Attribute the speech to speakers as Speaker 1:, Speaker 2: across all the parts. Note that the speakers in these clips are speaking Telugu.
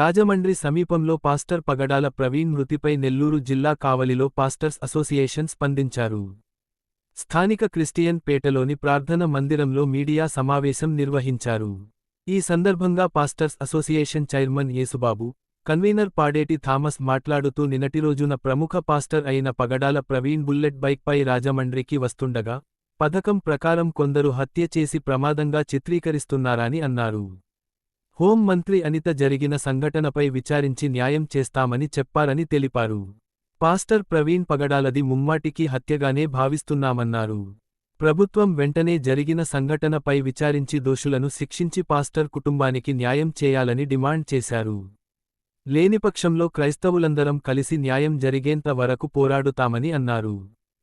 Speaker 1: రాజమండ్రి సమీపంలో పాస్టర్ పగడాల ప్రవీణ్ మృతిపై నెల్లూరు జిల్లా కావలిలో పాస్టర్స్ అసోసియేషన్ స్పందించారు. స్థానిక క్రిస్టియన్ పేటలోని ప్రార్థన మందిరంలో మీడియా సమావేశం నిర్వహించారు. ఈ సందర్భంగా pastors association chairman Yesubabu convener Padeti Thomas మాట్లాడుతూ నిన్నటి రోజున ప్రముఖ పాస్టర్ అయిన పగడాల ప్రవీణ్ బుల్లెట్ బైక్పై రాజమండ్రికి వస్తుండగా పథకం ప్రకారం కొందరు హత్య చేసి ప్రమాదంగా చిత్రీకరిస్తున్నారని అన్నారు. హోం మంత్రి అనిత జరిగిన సంఘటనపై విచారించి న్యాయం చేస్తామని చెప్పారని తెలిపారు. పాస్టర్ ప్రవీణ్ పగడాలది ముమ్మాటికి హత్యగానే భావిస్తున్నామన్నారు. ప్రభుత్వం వెంటనే జరిగిన సంఘటనపై విచారించి దోషులను శిక్షించి పాస్టర్ కుటుంబానికి న్యాయం చేయాలని డిమాండ్ చేశారు. లేనిపక్షంలో క్రైస్తవులందరం కలిసి న్యాయం జరిగేంత వరకు పోరాడుతామని అన్నారు.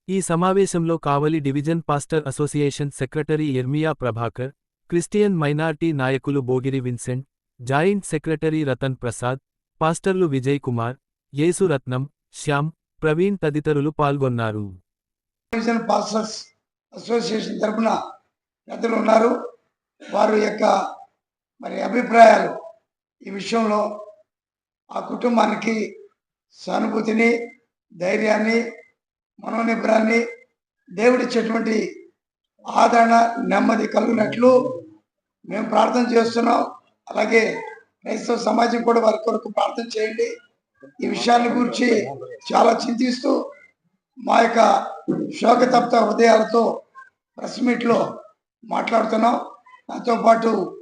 Speaker 1: ఈ సమావేశంలో Kavali division pastor association secretary Yermiya Prabhakar Christian minority నాయకులు Bogiri Vincent joint secretary Ratan Prasad పాస్టర్లు విజయ్ కుమార్ యేసు రత్నం శ్యామ్ ప్రవీణ్ తదితరులు పాల్గొన్నారు.
Speaker 2: పాస్టర్స్ అసోసియేషన్ తరపున పెద్దలు ఉన్నారు. వారి యొక్క మరి అభిప్రాయాలు ఈ విషయంలో ఆ కుటుంబానికి సానుభూతిని ధైర్యాన్ని మనోనిబ్బరాన్ని దేవుడిచ్చేటువంటి ఆదరణ నెమ్మది కలిగినట్లు మేము ప్రార్థన చేస్తున్నాం. అలాగే క్రైస్తవ సమాజం కూడా వారి కొరకు ప్రార్థన చేయండి. ఈ విషయాన్ని గురించి చాలా చింతిస్తూ మా యొక్క శోకతప్త హృదయాలతో ప్రెస్ మీట్లో మాట్లాడుతున్నాం. దాంతో పాటు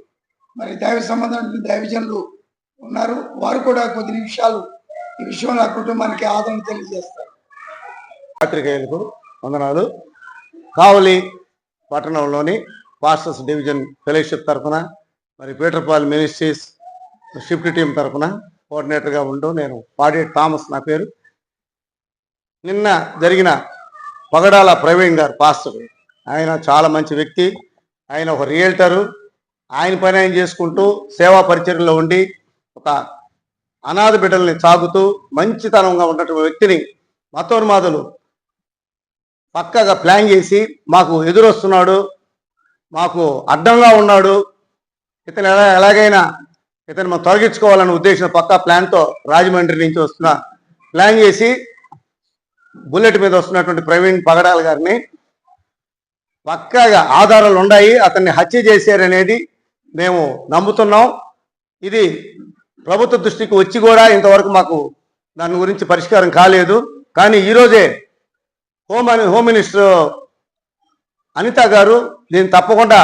Speaker 2: మరి దైవ సంబంధం దైవజనులు ఉన్నారు. వారు కూడా కొద్ది నిమిషాలు ఈ విషయంలో ఆ కుటుంబానికి ఆదరణ తెలియజేస్తారు.
Speaker 3: పాత్రికేయులకు వందనాలు. కావలి పట్టణంలోని పాస్టర్స్ డివిజన్ ఫెలోషిప్ తరఫున మరి పీటర్పాల్ మినిస్ట్రీస్ షిఫ్ట్ టీం తరఫున కోఆర్డినేటర్గా ఉంటూ నేను పాడే థామస్ నా పేరు. నిన్న జరిగిన పగడాల ప్రవీణ్ గారు పాస్టర్. ఆయన చాలా మంచి వ్యక్తి. ఆయన ఒక రియల్టరు. ఆయన పని ఆయన చేసుకుంటూ సేవా పరిచర్లో ఉండి ఒక అనాథ బిడ్డల్ని సాగుతూ మంచితనంగా ఉన్నటువంటి వ్యక్తిని మతోన్మాదులు పక్కగా ప్లాన్ చేసి మాకు ఎదురొస్తున్నాడు మాకు అడ్డంగా ఉన్నాడు. ఇతను ఎలా ఎలాగైనా ఇతను మనం తొలగించుకోవాలనే ఉద్దేశం పక్కా ప్లాన్తో రాజమండ్రి నుంచి వస్తున్న ప్లాన్ చేసి బుల్లెట్ మీద వస్తున్నటువంటి ప్రవీణ్ పగడాల గారిని పక్కాగా ఆధారాలు ఉన్నాయి అతన్ని హత్య చేశారనేది మేము నమ్ముతున్నాం. ఇది ప్రభుత్వ దృష్టికి వచ్చి కూడా ఇంతవరకు మాకు దాని గురించి పరిష్కారం కాలేదు. కానీ ఈరోజే హోమ్ హోమ్ మినిస్టర్ అనిత గారు దీన్ని తప్పకుండా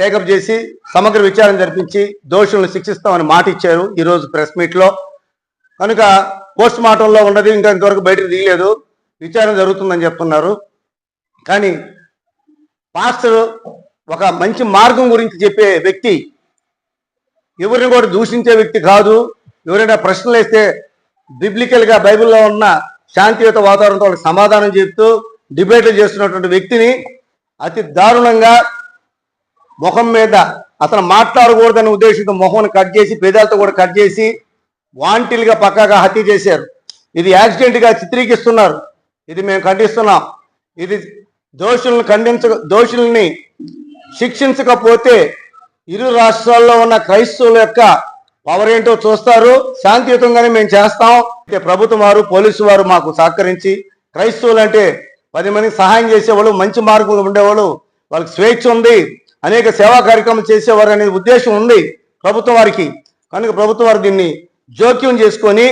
Speaker 3: టేకప్ చేసి సమగ్ర విచారణ జరిపించి దోషులను శిక్షిస్తామని మాట ఇచ్చారు ఈరోజు ప్రెస్ మీట్లో కనుక పోస్ట్ మార్టంలో ఉన్నది ఇంకా ఇంతవరకు బయటకు తీయలేదు. విచారణ జరుగుతుందని చెప్తున్నారు. కానీ పాస్టర్ ఒక మంచి మార్గం గురించి చెప్పే వ్యక్తి ఎవరిని కూడా దూషించే వ్యక్తి కాదు. ఎవరైనా ప్రశ్నలు వేస్తే బిబ్లికల్గా బైబిల్లో ఉన్న శాంతియుత వాతావరణంతో వాళ్ళకి సమాధానం చెప్తూ డిబేట్లు చేస్తున్నటువంటి వ్యక్తిని అతి దారుణంగా ముఖం మీద అతను మాట్లాడకూడదనే ఉద్దేశంతో మొహం కట్ చేసి పేదాలతో కూడా కట్ చేసి వాంటిల్గా పక్కాగా హత్య చేశారు. ఇది యాక్సిడెంట్గా చిత్రీకరిస్తున్నారు. ఇది మేము ఖండిస్తున్నాం. ఇది దోషులను ఖండించ దోషుల్ని శిక్షించకపోతే ఇరు రాష్ట్రాల్లో ఉన్న క్రైస్తవుల యొక్క పవర్ ఏంటో చూస్తారు. శాంతియుతంగానే మేము చేస్తాం. అంటే ప్రభుత్వం వారు పోలీసు వారు మాకు సహకరించి క్రైస్తవులు అంటే పది మందికి సహాయం చేసేవాళ్ళు మంచి మార్గంలో ఉండేవాళ్ళు వాళ్ళకి స్వేచ్ఛ ఉంది అనేక సేవా కార్యక్రమాలు చేసేవారు అనే ఉద్దేశం ఉంది ప్రభుత్వం వారికి. కనుక ప్రభుత్వం వారు దీన్ని జోక్యం చేసుకొని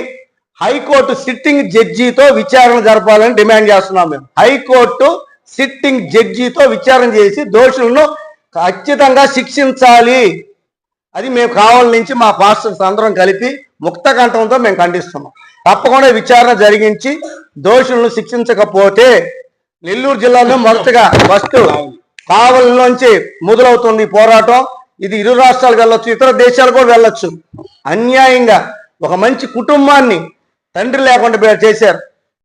Speaker 3: హైకోర్టు సిట్టింగ్ జడ్జితో విచారణ జరపాలని డిమాండ్ చేస్తున్నాం మేము. హైకోర్టు సిట్టింగ్ జడ్జితో విచారణ చేసి దోషులను ఖచ్చితంగా శిక్షించాలి. అది మేము కావాల నుంచి మా పాస్టర్స్ అందరం కలిపి ముక్త కంఠంతో మేము ఖండిస్తున్నాం. తప్పకుండా విచారణ జరిగించి దోషులను శిక్షించకపోతే నెల్లూరు జిల్లాలో మొదటగా ఫస్ట్ కావలిలోంచి మొదలవుతుంది పోరాటం. ఇది ఇరు రాష్ట్రాలకు వెళ్ళొచ్చు ఇతర దేశాలు కూడా వెళ్ళొచ్చు. అన్యాయంగా ఒక మంచి కుటుంబాన్ని తండ్రి లేకుండా చేశారు.